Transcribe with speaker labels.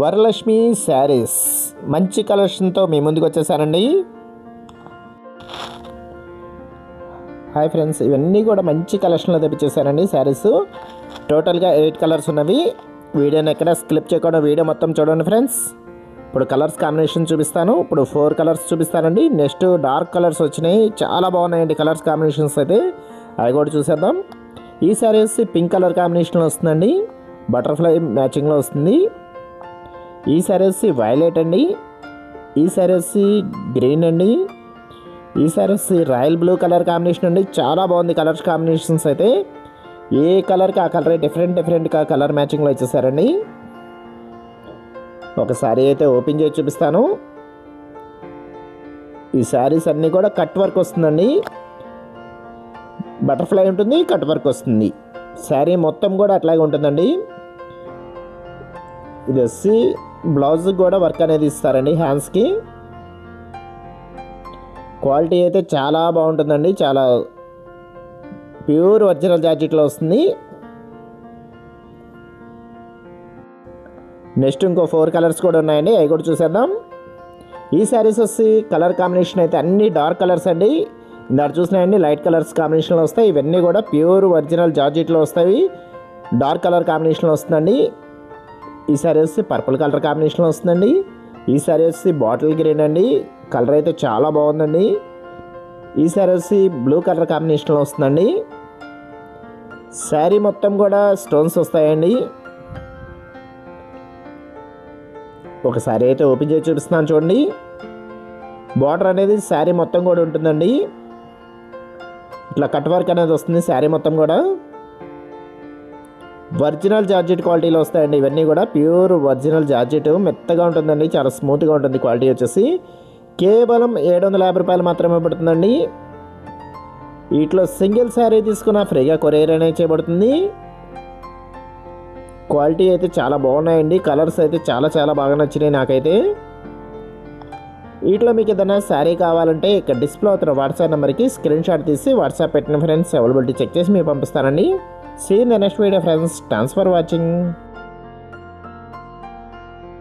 Speaker 1: వరలక్ష్మి శారీస్. మంచి కలెక్షన్తో మీ ముందుకు వచ్చేసానండి. హాయ్ ఫ్రెండ్స్ ఇవన్నీ కూడా మంచి కలెక్షన్లో తెప్పించేసానండి శారీస్. టోటల్గా ఎయిట్ కలర్స్ ఉన్నవి. వీడియోని ఎక్కడ స్క్లిప్ చేయకుండా వీడియో మొత్తం చూడండి ఫ్రెండ్స్ ఇప్పుడు కలర్స్ కాంబినేషన్ చూపిస్తాను. ఇప్పుడు ఫోర్ కలర్స్ చూపిస్తానండి. నెక్స్ట్ డార్క్ కలర్స్ వచ్చినాయి. చాలా బాగున్నాయండి కలర్స్ కాంబినేషన్స్ అయితే. అవి కూడా చూసేద్దాం. ఈ శారీస్ పింక్ కలర్ కాంబినేషన్లో వస్తుందండి. బటర్ఫ్లై మ్యాచింగ్లో వస్తుంది. ఈ శారీ వైలెట్ అండి ఈ శారీ వచ్చి గ్రీన్ అండి ఈ sari royal blue colour combination అండి. చాలా బాగుంది కలర్స్ కాంబినేషన్స్ అయితే. ఏ కలర్కి ఆ కలర్ డిఫరెంట్ డిఫరెంట్గా కలర్ మ్యాచింగ్లో ఇచ్చేసారండి. ఒక శారీ అయితే ఓపెన్ చేసి చూపిస్తాను. ఈ శారీస్ అన్నీ కూడా కట్ వర్క్ వస్తుందండి. బటర్ఫ్లై ఉంటుంది కట్ వర్క్ వస్తుంది. శారీ మొత్తం కూడా అట్లాగే ఉంటుందండి. ఇది వచ్చి బ్లౌజ్ కూడా వర్క్ అనేది ఇస్తారండి హ్యాండ్స్కి. క్వాలిటీ అయితే చాలా బాగుంటుందండి చాలా ప్యూర్ ఒరిజినల్ జాకెట్లో వస్తుంది. నెక్స్ట్ ఇంకో ఫోర్ కలర్స్ కూడా ఉన్నాయండి అవి కూడా చూసేద్దాం. ఈ శారీస్ వచ్చి కలర్ కాంబినేషన్ అయితే అన్ని డార్క్ కలర్స్ అండి. ఇందాక చూసినాయండి లైట్ కలర్స్ కాంబినేషన్లో వస్తాయి ఇవన్నీ కూడా ప్యూర్ ఒరిజినల్ జార్జెట్లో వస్తాయి. డార్క్ కలర్ కాంబినేషన్లో వస్తుందండి. ఈ శారీ వచ్చి పర్పుల్ కలర్ కాంబినేషన్లో వస్తుందండి. ఈ శారీ వచ్చి బాటిల్ గ్రీన్ అండి. కలర్ అయితే చాలా బాగుందండి. ఈ వచ్చి బ్లూ కలర్ కాంబినేషన్లో వస్తుందండి. శారీ మొత్తం కూడా స్టోన్స్ వస్తాయండి. ఒకసారి అయితే ఓపెన్ చేసి చూపిస్తున్నాను చూడండి. బార్డర్ అనేది శారీ మొత్తం కూడా ఉంటుందండి. ఇట్లా కట్ వర్క్ అనేది వస్తుంది శారీ మొత్తం కూడా. ఒరిజినల్ జార్జెట్ క్వాలిటీలో వస్తాయండి. ఇవన్నీ కూడా ప్యూర్ ఒరిజినల్ జార్జెట్ మెత్తగా ఉంటుందండి. చాలా స్మూత్గా ఉంటుంది క్వాలిటీ వచ్చేసి. కేవలం ఏడు వందల యాభై రూపాయలు మాత్రమే పడుతుందండి. వీటిలో సింగిల్ శారీ తీసుకున్న ఫ్రీగా కొరియర్ అనేది చేయబడుతుంది. క్వాలిటీ అయితే చాలా బాగున్నాయండి. కలర్స్ అయితే చాలా చాలా బాగా నచ్చినాయి నాకైతే. వీటిలో మీకు ఏదైనా శారీ కావాలంటే ఇక్కడ డిస్ప్లే అవుతున్న వాట్సాప్ నెంబర్కి స్క్రీన్ షాట్ తీసి వాట్సాప్ పెట్టిన ఫ్రెండ్స్ అవైలబిలిటీ చెక్ చేసి మీకు పంపిస్తానండి. See the next video friends. Thanks for watching